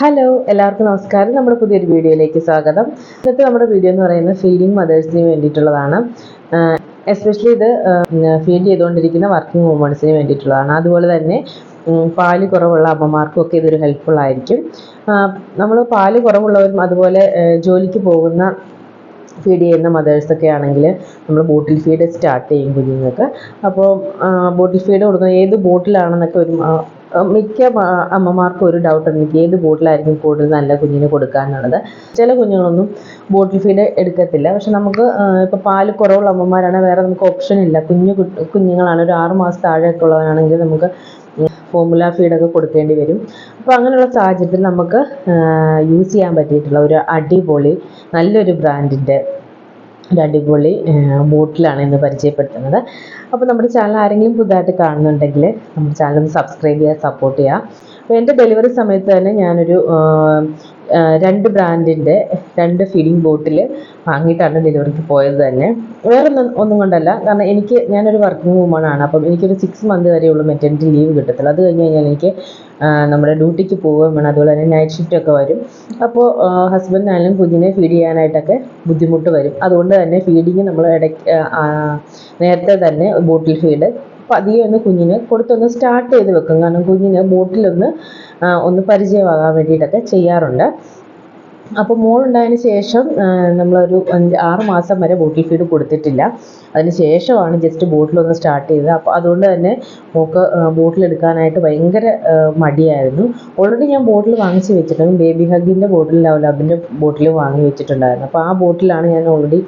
Hello എല്ലാവർക്കും നമസ്കാരം. നമ്മുടെ പുതിയൊരു വീഡിയോയിലേക്ക് സ്വാഗതം. ഇന്നത്തെ നമ്മുടെ വീഡിയോ എന്ന് പറയുന്നത് ഫീഡിങ് മദേഴ്സിന് വേണ്ടിയിട്ടുള്ളതാണ്. എസ്പെഷ്യലി ഇത് ഫീഡ് ചെയ്തുകൊണ്ടിരിക്കുന്ന വർക്കിംഗ് വുമൺസിന് വേണ്ടിയിട്ടുള്ളതാണ്. അതുപോലെ തന്നെ പാൽ കുറവുള്ള അമ്മമാർക്കും ഒക്കെ ഇതൊരു ഹെൽപ്ഫുൾ ആയിരിക്കും. നമ്മൾ പാൽ കുറവുള്ളവരും അതുപോലെ ജോലിക്ക് പോകുന്ന ഫീഡ് ചെയ്യുന്ന മദേഴ്സൊക്കെ ആണെങ്കിൽ നമ്മൾ ബോട്ടിൽ ഫീഡ് സ്റ്റാർട്ട് ചെയ്യും കുഞ്ഞുങ്ങൾക്ക്. അപ്പോൾ ബോട്ടിൽ ഫീഡ് കൊടുക്കുന്ന ഏത് ബോട്ടിലാണെന്നൊക്കെ ഒരു മിക്ക അമ്മമാർക്കും ഒരു ഡൗട്ട് എനിക്ക് ഏത് ബോട്ടിലായിരിക്കും കൂടുതൽ നല്ല കുഞ്ഞിന് കൊടുക്കാനുള്ളത് ചില കുഞ്ഞുങ്ങളൊന്നും ബോട്ടിൽ ഫീഡ് എടുക്കത്തില്ല. പക്ഷെ നമുക്ക് ഇപ്പോൾ പാൽ കുറവുള്ള അമ്മമാരാണ് വേറെ നമുക്ക് ഓപ്ഷൻ ഇല്ല. കുഞ്ഞു കുഞ്ഞുങ്ങളാണ് ഒരു ആറ് മാസം താഴെയൊക്കെ ഉള്ളവരാണെങ്കിൽ നമുക്ക് ഫോമുല ഫീഡൊക്കെ കൊടുക്കേണ്ടി വരും. അപ്പോൾ അങ്ങനെയുള്ള സാഹചര്യത്തിൽ നമുക്ക് യൂസ് ചെയ്യാൻ പറ്റിയിട്ടുള്ള ഒരു അടിപൊളി നല്ലൊരു ബ്രാൻഡിന്റെ ഒരു അടിപൊളി ബോട്ടിലാണ് ഇന്ന് പരിചയപ്പെടുത്തുന്നത്. അപ്പോൾ നമ്മുടെ ചാനൽ ആരെങ്കിലും പുതുതായിട്ട് കാണുന്നുണ്ടെങ്കിൽ നമ്മുടെ ചാനൽ ഒന്ന് സബ്സ്ക്രൈബ് ചെയ്യുക സപ്പോർട്ട് ചെയ്യുക. അപ്പോൾ എന്റെ ഡെലിവറി സമയത്ത് തന്നെ ഞാനൊരു രണ്ട് ബ്രാൻഡിന്റെ രണ്ട് ഫീലിംഗ് ബോട്ടിൽ വാങ്ങിയിട്ടാണ് ഡെലിവറിക്ക് പോയത് തന്നെ. വേറെ ഒന്നും കൊണ്ടല്ല. കാരണം എനിക്ക് ഞാനൊരു വർക്കിംഗ് വുമൺ ആണ് അപ്പം എനിക്കൊരു സിക്സ് മന്ത് വരെയുള്ള മെറ്റേണിറ്റി ലീവ് കിട്ടത്തുള്ളൂ. അത് കഴിഞ്ഞ് കഴിഞ്ഞാൽ എനിക്ക് നമ്മുടെ ഡ്യൂട്ടിക്ക് പോവുകയും വേണം. അതുപോലെ തന്നെ നൈറ്റ് ഷിഫ്റ്റ് ഒക്കെ വരും. അപ്പോൾ ഹസ്ബൻഡിനായാലും കുഞ്ഞിനെ ഫീഡ് ചെയ്യാനായിട്ടൊക്കെ ബുദ്ധിമുട്ട് വരും. അതുകൊണ്ട് തന്നെ ഫീഡിങ് നമ്മൾ ഇടയ്ക്ക് നേരത്തെ തന്നെ ബോട്ടിൽ ഫീഡ് പതിയെ ഒന്ന് കുഞ്ഞിന് കൊടുത്തൊന്ന് സ്റ്റാർട്ട് ചെയ്ത് വെക്കും. കാരണം കുഞ്ഞിന് ബോട്ടിലൊന്ന് ഒന്ന് പരിചയമാകാൻ വേണ്ടിയിട്ടൊക്കെ ചെയ്യാറുണ്ട്. അപ്പോൾ മോളുണ്ടായതിന് ശേഷം നമ്മളൊരു അഞ്ച് ആറ് മാസം വരെ ബോട്ടിൽ ഫീഡ് കൊടുത്തിട്ടില്ല. അതിന് ശേഷമാണ് ജസ്റ്റ് ബോട്ടിലൊന്ന് സ്റ്റാർട്ട് ചെയ്തത്. അപ്പോൾ അതുകൊണ്ട് തന്നെ മോൾക്ക് ബോട്ടിൽ എടുക്കാനായിട്ട് ഭയങ്കര മടിയായിരുന്നു. ഓൾറെഡി ഞാൻ ബോട്ടിൽ വാങ്ങിച്ച് വെച്ചിട്ടുണ്ട്. ബേബി ഹഗിന്റെ ബോട്ടിൽ ലവ്ലാബിന്റെ ബോട്ടിൽ വാങ്ങി വെച്ചിട്ടുണ്ടായിരുന്നു. അപ്പോൾ ആ ബോട്ടിലാണ് ഞാൻ ഓൾറെഡി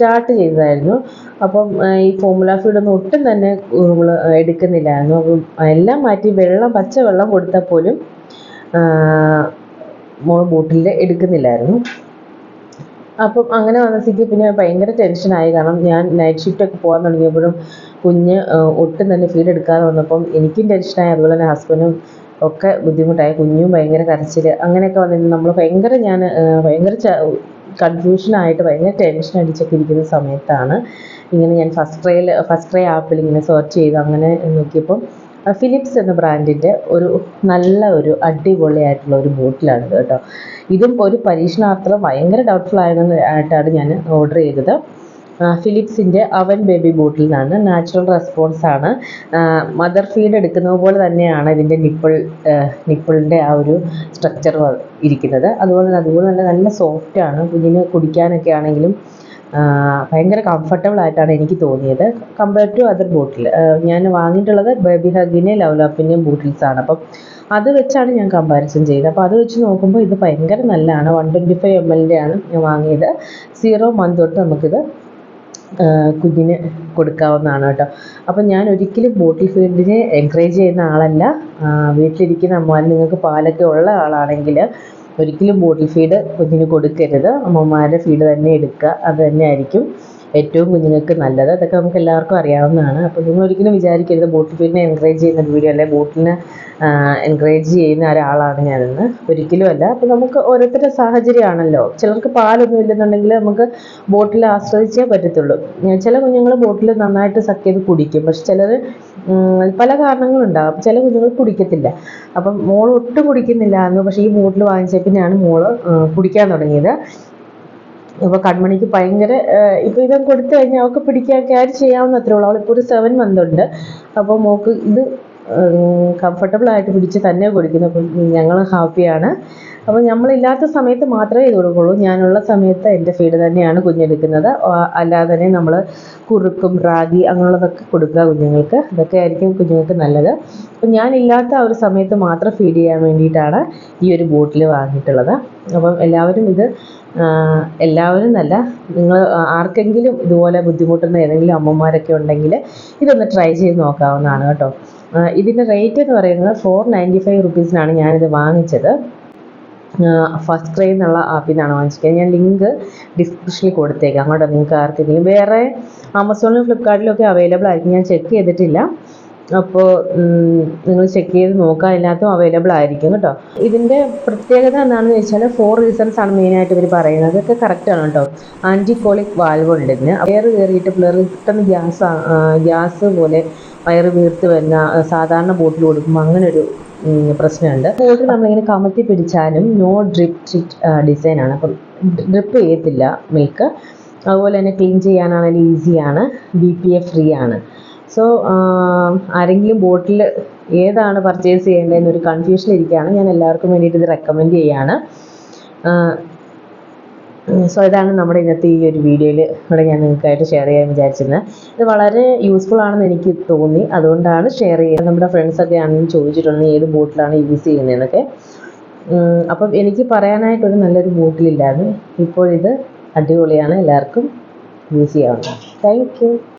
സ്റ്റാർട്ട് ചെയ്തതായിരുന്നു അപ്പം ഈ ഫോമുല ഫീഡൊന്നും ഒട്ടും തന്നെ നമ്മൾ എടുക്കുന്നില്ലായിരുന്നു. അപ്പം എല്ലാം മാറ്റി വെള്ളം പച്ച വെള്ളം കൊടുത്താൽ പോലും മോൾ ബോട്ടിൽ എടുക്കുന്നില്ലായിരുന്നു. അപ്പം അങ്ങനെ വന്ന സ്ഥിതി പിന്നെ ഭയങ്കര ടെൻഷനായി കാരണം ഞാൻ നൈറ്റ് ഷിഫ്റ്റ് ഒക്കെ പോകാൻ തുടങ്ങിയപ്പോഴും കുഞ്ഞ് ഒട്ടും തന്നെ ഫീഡ് എടുക്കാതെ വന്നപ്പം എനിക്കും ടെൻഷനായി അതുപോലെ തന്നെ ഹസ്ബൻഡും ഒക്കെ ബുദ്ധിമുട്ടായി. കുഞ്ഞും ഭയങ്കര കരച്ചിൽ അങ്ങനെയൊക്കെ വന്നിരുന്നു നമ്മൾ ഭയങ്കര ഞാൻ ഭയങ്കര കൺഫ്യൂഷനായിട്ട് ഭയങ്കര ടെൻഷൻ അടിച്ചൊക്കെ ഇരിക്കുന്ന സമയത്താണ്. ഇങ്ങനെ ഞാൻ ഫസ്റ്റ് ട്രൈയിൽ ഫസ്റ്റ് ട്രൈ ആപ്പിൽ ഇങ്ങനെ സെർച്ച് ചെയ്ത് അങ്ങനെ നോക്കിയപ്പോൾ ഫിലിപ്സ് എന്ന ബ്രാൻഡിന്റെ ഒരു നല്ല ഒരു അടിപൊളിയായിട്ടുള്ള ഒരു ബോട്ടിലാണ് കേട്ടോ. ഇതും ഒരു പരീക്ഷണാർത്ഥം ഭയങ്കര ഡൗട്ട്ഫുൾ ആയതെന്ന് ആയിട്ടാണ് ഞാൻ ഓർഡർ ചെയ്തത്. ഫിലിപ്സിന്റെ അവൻ ബേബി ബോട്ടിൽ നിന്നാണ് നാച്ചുറൽ റെസ്പോൺസ് ആണ് മദർ ഫീഡ് എടുക്കുന്നത് പോലെ തന്നെയാണ് ഇതിന്റെ നിപ്പിൾ നിപ്പിളിന്റെ ആ ഒരു സ്ട്രക്ചർ ഇരിക്കുന്നത്. അതുപോലെ അതുപോലെ തന്നെ നല്ല സോഫ്റ്റ് ആണ്. കുഞ്ഞിന് കുടിക്കാനൊക്കെ ആണെങ്കിലും ഭയങ്കര കംഫർട്ടബിൾ ആയിട്ടാണ് എനിക്ക് തോന്നിയത്. കമ്പയർ ടു അതർ ബോട്ടിൽ ഞാൻ വാങ്ങിയിട്ടുള്ളത് ബേബി ലവ്ലാപ്പിന്റെയും ബോട്ടിൽസ് ആണ് അപ്പം അത് വെച്ചാണ് ഞാൻ കമ്പാരിസൺ ചെയ്തത്. അപ്പോൾ അത് വെച്ച് നോക്കുമ്പോൾ ഇത് ഭയങ്കര നല്ലതാണ്. വൺ ട്വന്റി ഫൈവ് എം എല്ലിന്റെ ആണ് ഞാൻ വാങ്ങിയത്. സീറോ മന്ത് തൊട്ട് നമുക്കിത് കുഞ്ഞിന് കൊടുക്കാവുന്നതാണ് കേട്ടോ. അപ്പം ഞാൻ ഒരിക്കലും ബോട്ടിൽ ഫീഡിനെ എൻകറേജ് ചെയ്യുന്ന ആളല്ല. വീട്ടിലിരിക്കുന്ന അമ്മമാർ നിങ്ങൾക്ക് പാലൊക്കെ ഉള്ള ആളാണെങ്കിൽ ഒരിക്കലും ബോട്ടിൽ ഫീഡ് കുഞ്ഞിന് കൊടുക്കരുത്. അമ്മമാരുടെ ഫീഡ് തന്നെ എടുക്കുക. അത് തന്നെയായിരിക്കും. ഏറ്റവും കുഞ്ഞുങ്ങൾക്ക് നല്ലത്. അതൊക്കെ നമുക്ക് എല്ലാവർക്കും അറിയാവുന്നതാണ്. അപ്പോൾ നിങ്ങൾ ഒരിക്കലും വിചാരിക്കരുത്. ബോട്ടിൽ പിന്നെ എൻകറേജ് ചെയ്യുന്ന വീഡിയോ അല്ലെങ്കിൽ ബോട്ടിലിനെ എൻകറേജ് ചെയ്യുന്ന ഒരാളാണ് ഞാനെന്ന്. ഒരിക്കലും അല്ല. അപ്പോൾ നമുക്ക് ഓരോരുത്തരുടെ സാഹചര്യമാണല്ലോ. ചിലർക്ക് പാലൊന്നും ഇല്ലെന്നുണ്ടെങ്കിൽ നമുക്ക് ബോട്ടിൽ ആശ്രയിച്ചേ പറ്റത്തുള്ളൂ. ചില കുഞ്ഞുങ്ങൾ ബോട്ടിൽ നന്നായിട്ട് സക്ക് ചെയ്ത് കുടിക്കും. പക്ഷെ ചിലർ പല കാരണങ്ങളുണ്ടാകും ചില കുഞ്ഞുങ്ങൾ കുടിക്കത്തില്ല. അപ്പം മോൾ ഒട്ടും കുടിക്കുന്നില്ല എന്ന്. പക്ഷേ ഈ ബോട്ടിൽ വാങ്ങിച്ച പിന്നെയാണ് മോൾ കുടിക്കാൻ തുടങ്ങിയത്. ഇപ്പോൾ കൺമണിക്ക് ഭയങ്കര ഇപ്പൊ ഇതൊക്കെ കൊടുത്തു കഴിഞ്ഞാൽ അവൾക്ക് പിടിക്കാൻ ക്യാരി ചെയ്യാവുന്ന അത്രേ ഉള്ളൂ. അവളിപ്പോ ഒരു സെവൻ മന്ത് ഉണ്ട്. അപ്പോൾ മോക്ക് ഇത് കംഫർട്ടബിൾ ആയിട്ട് പിടിച്ച് തന്നെ കൊടുക്കുന്നു. അപ്പം ഞങ്ങൾ ഹാപ്പിയാണ് അപ്പോൾ നമ്മളില്ലാത്ത സമയത്ത് മാത്രമേ ഇത് കൊടുക്കുള്ളൂ. ഞാനുള്ള സമയത്ത് എന്റെ ഫീഡ് തന്നെയാണ് കുഞ്ഞെടുക്കുന്നത്. അല്ലാതെ തന്നെ നമ്മൾ കുറുക്കും റാഗി അങ്ങനെയുള്ളതൊക്കെ കൊടുക്കുക കുഞ്ഞുങ്ങൾക്ക്. അതൊക്കെ ആയിരിക്കും കുഞ്ഞുങ്ങൾക്ക് നല്ലത്. അപ്പം ഞാനില്ലാത്ത ആ ഒരു സമയത്ത് മാത്രം ഫീഡ് ചെയ്യാൻ വേണ്ടിയിട്ടാണ് ഈ ഒരു ബോട്ടിൽ വാങ്ങിയിട്ടുള്ളത്. അപ്പം എല്ലാവരും ഇത് എല്ലാവരും നല്ല. നിങ്ങൾ ആർക്കെങ്കിലും ഇതുപോലെ ബുദ്ധിമുട്ടുന്ന ഏതെങ്കിലും അമ്മമാരൊക്കെ ഉണ്ടെങ്കിൽ ഇതൊന്ന് ട്രൈ ചെയ്ത് നോക്കാവുന്നതാണ് കേട്ടോ. ഇതിന്റെ റേറ്റ് എന്ന് പറയുന്നത് ഫോർ നയന്റി ഫൈവ് റുപ്പീസിനാണ് ഞാനിത് വാങ്ങിച്ചത്. ഫസ്റ്റ് ക്രൈ എന്നുള്ള ആപ്പിൽ നിന്നാണ് വാങ്ങിച്ചത്. ഞാൻ ലിങ്ക് ഡിസ്ക്രിപ്ഷനിൽ കൊടുത്തേക്കാം കേട്ടോ നിങ്ങൾക്ക് ആർക്കെങ്കിലും വേറെ ആമസോണിലും ഫ്ലിപ്കാർട്ടിലും ഒക്കെ അവൈലബിൾ ആയിരിക്കും. ഞാൻ ചെക്ക് ചെയ്തിട്ടില്ല. അപ്പോൾ നിങ്ങൾ ചെക്ക് ചെയ്ത് നോക്കാൻ എല്ലാത്തും അവൈലബിൾ ആയിരിക്കും കേട്ടോ. ഇതിന്റെ പ്രത്യേകത എന്താണെന്ന് വെച്ചാൽ ഫോർ റീസൺസ് ആണ് മെയിനായിട്ട് ഇവർ പറയുന്നത്. അതൊക്കെ കറക്റ്റാണ് കേട്ടോ. ആന്റിക്കോളിക് വാൽവ് ഉണ്ട് ഇതിന് എയർ കയറിയിട്ട് പിള്ളേർ പെട്ടെന്ന് ഗ്യാസ് ഗ്യാസ് പോലെ വയറ് വീർത്ത് വരുന്ന സാധാരണ ബോട്ടിൽ കൊടുക്കുമ്പോൾ അങ്ങനെ ഒരു പ്രശ്നമുണ്ട്. ബോട്ടിൽ നമ്മളിങ്ങനെ കമത്തി പിടിച്ചാലും നോ ഡ്രിപ്പ് സ്റ്റിച്ച് ഡിസൈനാണ് അപ്പം ഡ്രിപ്പ് ചെയ്യത്തില്ല മിൽക്ക് അതുപോലെ തന്നെ ക്ലീൻ ചെയ്യാനാണെങ്കിലും ഈസിയാണ് ബി പി എ ഫ്രീ ആണ്. സോ ആരെങ്കിലും ബോട്ടിൽ ഏതാണ് പർച്ചേസ് കൺഫ്യൂഷൻ ഇരിക്കുകയാണ്. ഞാൻ എല്ലാവർക്കും വേണ്ടിയിട്ട് ഇത് റെക്കമെൻഡ് ചെയ്യാണ്. സോ ഇതാണ് നമ്മുടെ ഇന്നത്തെ ഈ ഒരു വീഡിയോയിൽ ഇവിടെ ഞാൻ നിങ്ങൾക്കായിട്ട് ഷെയർ ചെയ്യാൻ വിചാരിച്ചിരുന്നത് ഇത് വളരെ യൂസ്ഫുൾ ആണെന്ന് എനിക്ക് തോന്നി. അതുകൊണ്ടാണ് ഷെയർ ചെയ്യുന്നത്. നമ്മുടെ ഫ്രണ്ട്സൊക്കെ ആണെങ്കിലും ചോദിച്ചിട്ടുണ്ട് ഏത് ബോട്ടിലാണ് യൂസ് ചെയ്യുന്നതെന്നൊക്കെ. അപ്പം എനിക്ക് പറയാനായിട്ടൊരു നല്ലൊരു ബോട്ടിലില്ലായിരുന്നു ഇപ്പോൾ ഇത് അടിപൊളിയാണ്. എല്ലാവർക്കും യൂസ് ചെയ്യാവുന്നതാണ്. താങ്ക്